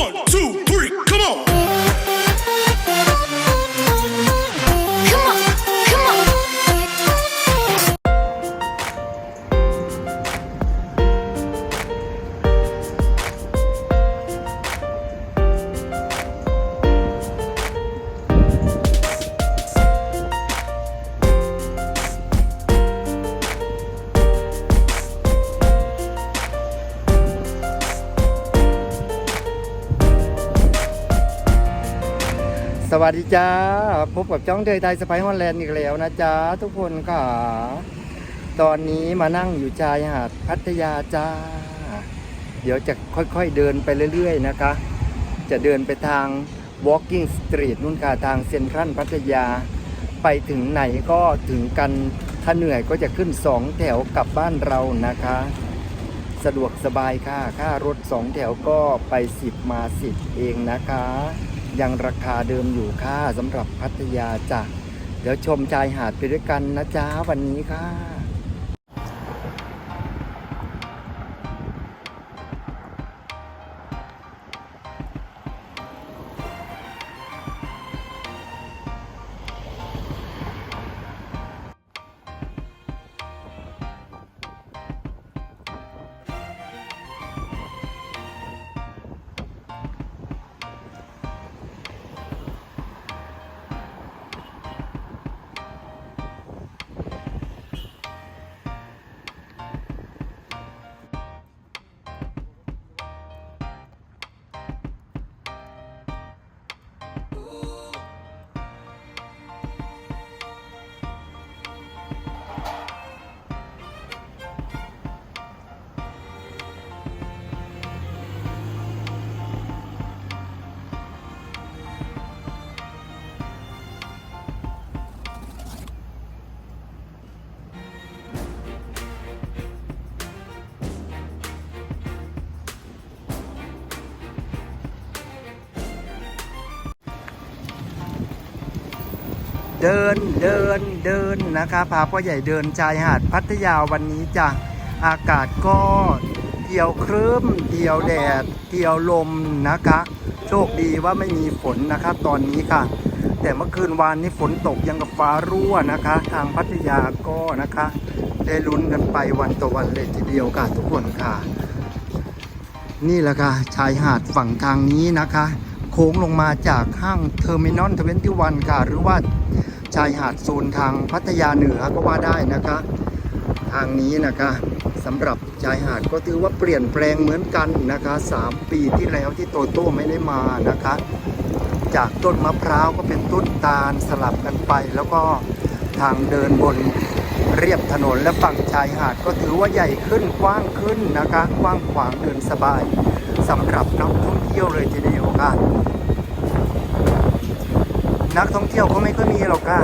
One, two, สวัสดีจ้า พบกับจ้องเทยไทยสไปฮอลแลนด์อีกแล้วนะจ๊ะทุกคนค่ะ ตอนนี้มานั่งอยู่ชายหาดพัทยาจ้า เดี๋ยวจะค่อยๆเดินไปเรื่อยๆนะคะ จะเดินไปทาง Walking Street นู่นค่ะทางเซ็นทรัลพัทยา ไปถึงไหนก็ถึงกัน ถ้าเหนื่อยก็จะขึ้นสองแถวกลับบ้านเรานะคะ สะดวกสบายค่ะ ค่ารถสองแถวก็ไปสิบมาสิบเองนะคะ ยังราคาเดิมอยู่ค่ะสำหรับพัทยาจ้ะเดี๋ยวชมชายหาดไปด้วยกันนะจ๊ะวันนี้ค่ะ เดินเดินเดินนะคะพาพ่อใหญ่เดินชายหาดพัทยาวันนี้จ้ะอากาศก็เที่ยวครึ้มเที่ยวแดดเที่ยวลมนะคะ โชคดีว่าไม่มีฝนนะคะตอนนี้ค่ะ แต่เมื่อคืนวานนี้ฝนตกยังกับฟ้ารั่วนะคะ ทางพัทยาก็นะคะ ได้ลุ้นกันไปวันต่อวันเลยทีเดียวค่ะทุกคนค่ะ นี่แหละค่ะชายหาดฝั่งทางนี้นะคะ โค้งลงมาจากห้างเทอร์มินอลทเวนตี้วันค่ะ หรือว่าชายหาดโซนทางพัทยาเหนือก็ว่าได้นะคะ ทางนี้นะคะสำหรับชายหาดก็ถือว่าเปลี่ยนแปลงเหมือนกันนะคะ 3 ปีที่แล้วที่โตโต้ไม่ได้มานะคะ จากต้นมะพร้าวก็เป็นต้นตาลสลับกันไป แล้วก็ทางเดินบนเรียบถนนและฝั่งชายหาดก็ถือว่าใหญ่ขึ้นกว้างขึ้นนะคะ กว้างขวางเดินสบาย สำหรับนักท่องเที่ยวเลยทีเดียวค่ะ นักท่องเที่ยวก็ไม่ค่อยมีหรอกค่ะ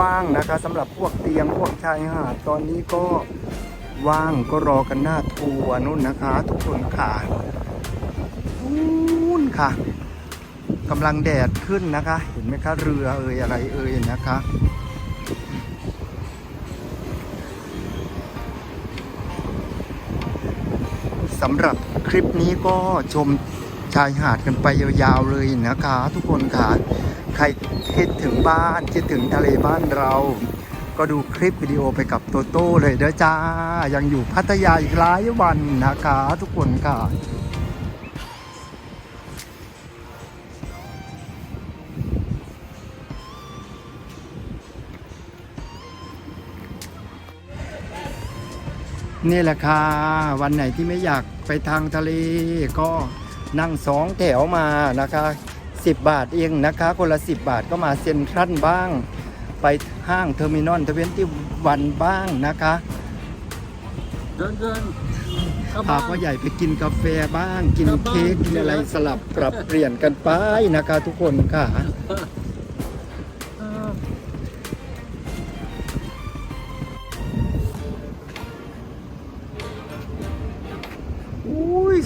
ว่างๆนะคะสำหรับพวกเตียงพวกชายหาดตอนนี้ก็ว่างก็รอกันหน้าทัวร์นู่นนะคะ ทุกคนค่ะนู่นค่ะกำลังแดดขึ้นนะคะ เห็นไหมคะเรือเอ่ยอะไรเอ่ยนะคะ สำหรับคลิปนี้ก็ชมชายหาดกันไปยาวๆเลยนะคะ ทุกคนค่ะ ใครคิดถึงบ้านคิดถึงทะเลบ้านเรา ก็ดูคลิปวิดีโอไปกับโตโต้เลยเด้อจ้า ยังอยู่พัทยาอีกหลายวันนะคะ ทุกคนค่ะ นี่แหละค่ะ วันไหนที่ไม่อยากไปทางทะเล ก็นั่งสองแถวมานะคะ 10 บาทเองนะคะ คนละ 10 บาทก็มาเซ็นทรัลบ้าง ไปห้างเทอร์มินอลทเวนตี้วันบ้างนะคะเดินเดินเข้าพาบ้านพ่อใหญ่ไปกินกาแฟบ้าง กินเค้กกินอะไรสลับปรับเปลี่ยนกันไปนะคะทุกคนค่ะ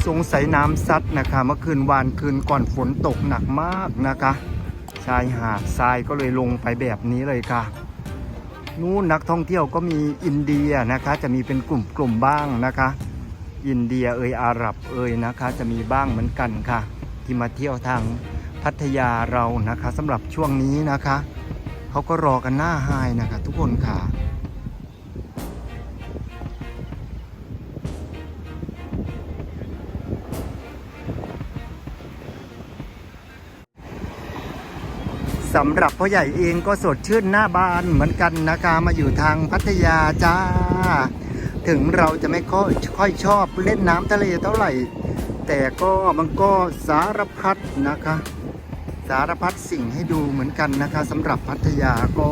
สงสัยน้ำซัดนะคะ เมื่อคืนวานคืนก่อนฝนตกหนักมากนะคะ ชายหาดทรายก็เลยลงไปแบบนี้เลยค่ะ นู่นนักท่องเที่ยวก็มีอินเดียนะคะ จะมีเป็นกลุ่มกลุ่มๆบ้างนะคะ อินเดียเอยอาหรับเอยนะคะ จะมีบ้างเหมือนกันค่ะ ที่มาเที่ยวทางพัทยาเรานะคะสำหรับช่วงนี้นะคะ เขาก็รอกันหน้าไฮนะคะ ทุกคนค่ะ สำหรับพ่อใหญ่เองก็สดชื่นหน้าบานเหมือนกันนะคะมาอยู่ทางพัทยาจ้า ถึงเราจะไม่ค่อยชอบเล่นน้ำทะเลเท่าไหร่ แต่ก็มันก็สารพัดนะคะ สารพัดสิ่งให้ดูเหมือนกันนะคะสำหรับพัทยาก็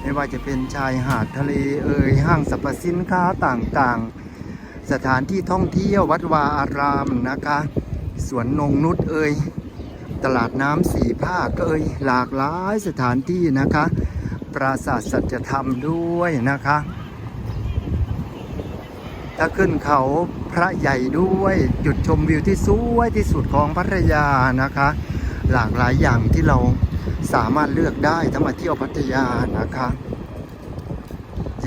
ไม่ว่าจะเป็นชายหาดทะเลเอ่ยห้างสรรพสินค้าต่างๆ สถานที่ท่องเที่ยววัดวาอารามนะคะ สวนนงนุษเอ่ย ตลาดน้ำสี่ภาคก็เอ่ยหลากหลายสถานที่นะคะ ปราสาทสัจธรรมด้วยนะคะ ถ้าขึ้นเขาพระใหญ่ด้วยจุดชมวิวที่สวยที่สุดของพัทยานะคะ หลากหลายอย่างที่เราสามารถเลือกได้ถ้ามาเที่ยวพัทยานะคะ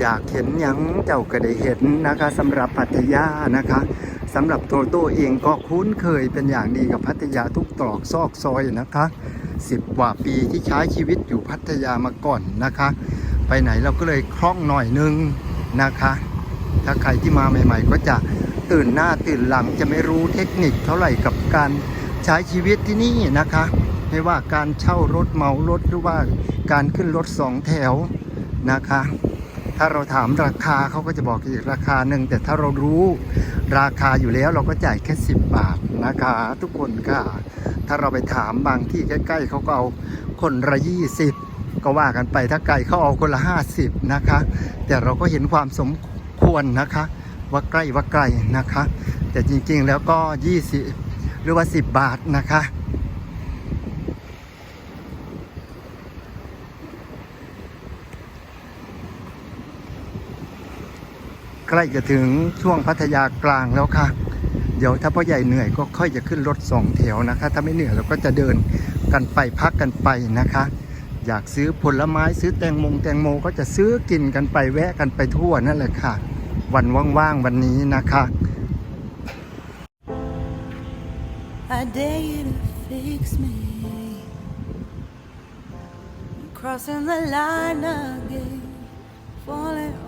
อยากเห็นยังเจ้าก็ได้เห็นนะคะสำหรับพัทยานะคะำหรับโตโต้เองก็คุ้นเคยเป็นอย่างดีกับพัทยาทุกตรอกซอกซอยนะคะสิบกว่าปีที่ใช้ชีวิตอยู่พัทยามาก่อนนะคะ ไปไหนเราก็เลยคล่องหน่อยนึงนะคะ ถ้าใครที่มาใหม่ ๆ ก็จะตื่นหน้าตื่นหลังจะไม่รู้เทคนิคเท่าไหร่กับการใช้ชีวิตที่นี่นะคะ ไม่ว่าการเช่ารถเมารถหรือว่าการขึ้นรถสองแถวนะคะ ถ้าเราถามราคาเขาก็จะบอกอีกราคาหนึ่งแต่ถ้าเรารู้ราคาอยู่แล้วเราก็จ่ายแค่ 10 บาทนะคะ ทุกคนค่ะ ถ้าเราไปถามบางที่ใกล้ๆเขาก็เอาคนละ20ก็ว่ากันไปถ้าไกลเขาเอาคนละ 50 นะคะ แต่เราก็เห็นความสมควรนะคะ ว่าใกล้ว่าไกลนะคะ แต่จริงๆแล้วก็ 20 หรือว่า 10 บาทนะคะ ใกล้จะถึงช่วงพัทยากลางแล้วค่ะ เดี๋ยวถ้าพ่อใหญ่เหนื่อยก็ค่อยจะขึ้นรถสองแถวนะคะ ถ้าไม่เหนื่อยเราก็จะเดินกันไปพักกันไปนะคะ อยากซื้อผลไม้ซื้อแตงโมแตงโมก็จะซื้อกินกันไปแวะกันไปทั่วนั่นแหละค่ะ วันว่างๆวันนี้นะคะ I dare you to fix me. Crossing the line again, falling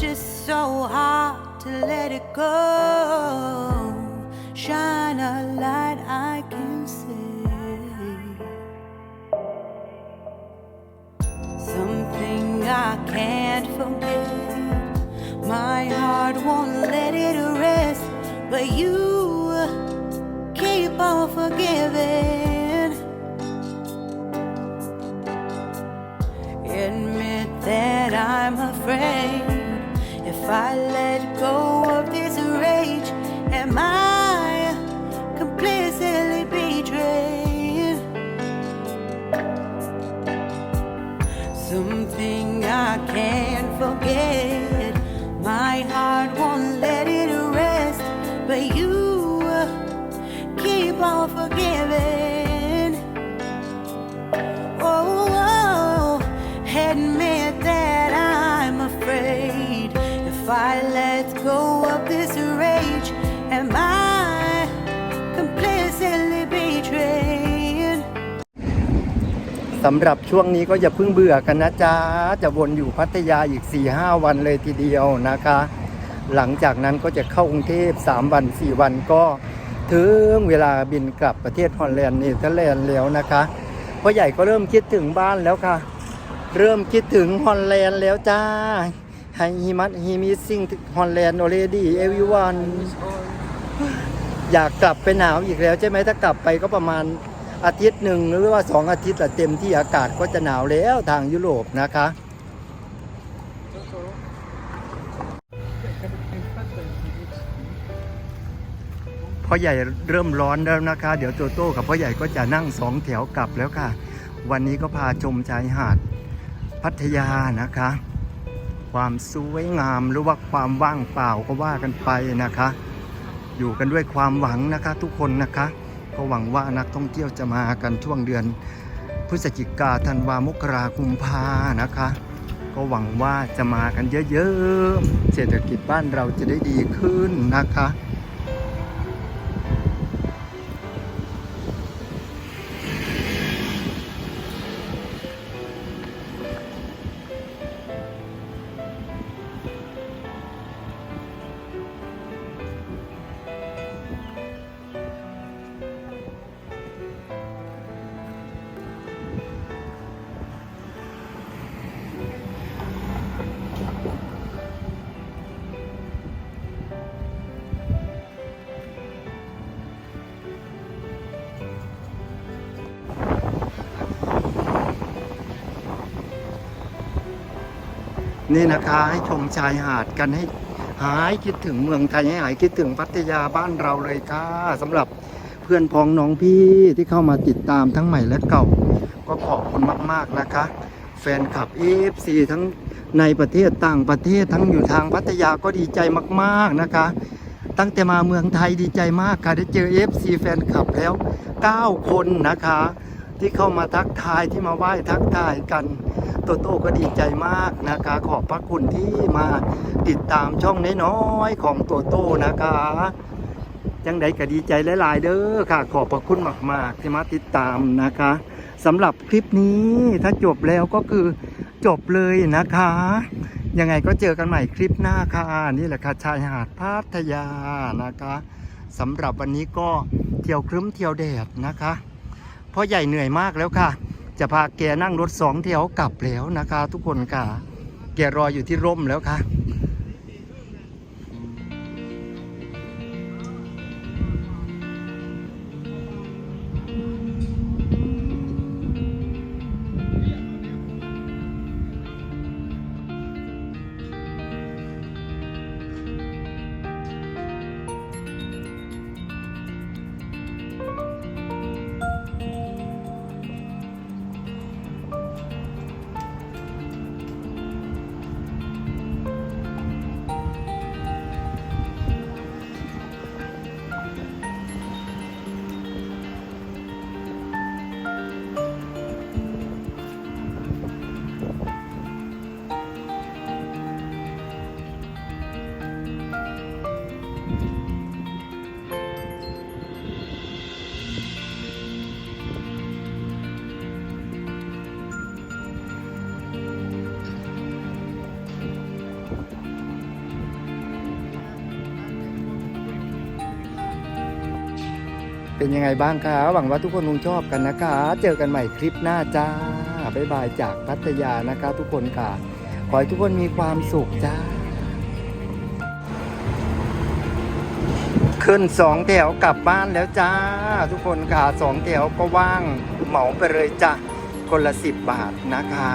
just so hard to let it go. Shine a light I can see. Something I can't forget. My heart won't let it rest, but you keep on forgiving. Admit that I'm afraid I let go of this rage, am I completely betrayed? Something I can't forget. My heart won't let it rest, but you keep on forgiving. Oh, oh, oh admit that I let go of this rage, am I completely betrayed? สำหรับช่วงนี้ก็อย่าเพิ่งเบื่อกันนะจ๊ะ จะวนอยู่พัทยาอีก 4-5 วันเลยทีเดียวนะคะ หลังจากนั้นก็จะเข้ากรุงเทพ 3 วัน 4 วันก็ถึงเวลาบินกลับประเทศฮอลแลนด์เนเธอร์แลนด์แล้วนะคะพ่อใหญ่ก็เริ่มคิดถึงบ้านแล้วค่ะ เริ่มคิดถึงฮอลแลนด์แล้วจ้า ไฮฮิมัตฮิมิซิงฮอลแลนด์โอเรดี้เอวิวันอยากกลับไปหนาวอีกแล้วใช่ไหมถ้ากลับไปก็ประมาณอาทิตย์หนึ่งหรือว่าสองอาทิตย์ละเต็มที่อากาศก็จะหนาวแล้วทางยุโรปนะคะพ่อใหญ่เริ่มร้อนแล้วนะคะ เดี๋ยวโตโต้กับพ่อใหญ่ก็จะนั่งสองแถวกลับแล้วค่ะ วันนี้ก็พาชมชายหาดพัทยานะคะ ความสวยงามหรือว่าความว่างเปล่าก็ว่ากันไปนะคะ อยู่กันด้วยความหวังนะคะทุกคนนะคะก็หวังว่านักท่องเที่ยวจะมากันช่วงเดือน พฤศจิกาธันวามกราคุมพานะคะ ก็หวังว่าจะมากันเยอะๆเศรษฐกิจบ้านเราจะได้ดีขึ้นนะคะ นี่นะคะให้ชมชายหาดกันให้หายคิดถึงเมืองไทยให้หายคิดถึงพัทยาบ้านเราเลยค่ะสำหรับเพื่อนพ้องน้องพี่ที่เข้ามาติดตามทั้งใหม่และเก่า ก็ขอบคุณมาก ๆนะคะ แฟนคลับ FC ทั้งในประเทศต่างประเทศทั้งอยู่ทางพัทยาก็ดีใจมาก ๆนะคะ ตั้งแต่มาเมืองไทยดีใจมากค่ะได้เจอ FC แฟนคลับแล้ว 9 คนนะคะ ที่เข้ามาทักทายที่มาไหว้ทักทายกัน โตโต้ก็ดีใจมากนะคะ ขอบพระคุณที่มาติดตามช่องน้อยๆของโตโต้นะคะยังไดก็ดีใจหลายๆเด้อค่ะ ขอบพระคุณมากๆที่มาติดตามนะคะสำหรับคลิปนี้ถ้าจบแล้วก็คือจบเลยนะคะ ยังไงก็เจอกันใหม่คลิปหน้าค่ะ นี่แหละค่ะชายหาดพัทยานะคะสำหรับวันนี้ก็เที่ยวครึ้มเที่ยวแดดนะคะเพราะใหญ่เหนื่อยมากแล้วค่ะ จะพาแกนั่งรถสองแถวกลับแล้วนะคะ ทุกคนค่ะ แกรออยู่ที่ร่มแล้วค่ะ เป็นยังไงบ้างคะหวังว่าทุกคนคงชอบกันนะคะ เจอกันใหม่คลิปหน้าจ้าบ๊ายบายจากพัทยานะคะ ทุกคนค่ะ ขอให้ทุกคนมีความสุขจ้า ขึ้นสองแถวกลับบ้านแล้วจ้า ทุกคนค่ะสองแถวก็ว่างเหมาไปเลยจ้ะคนละสิบบาทนะคะ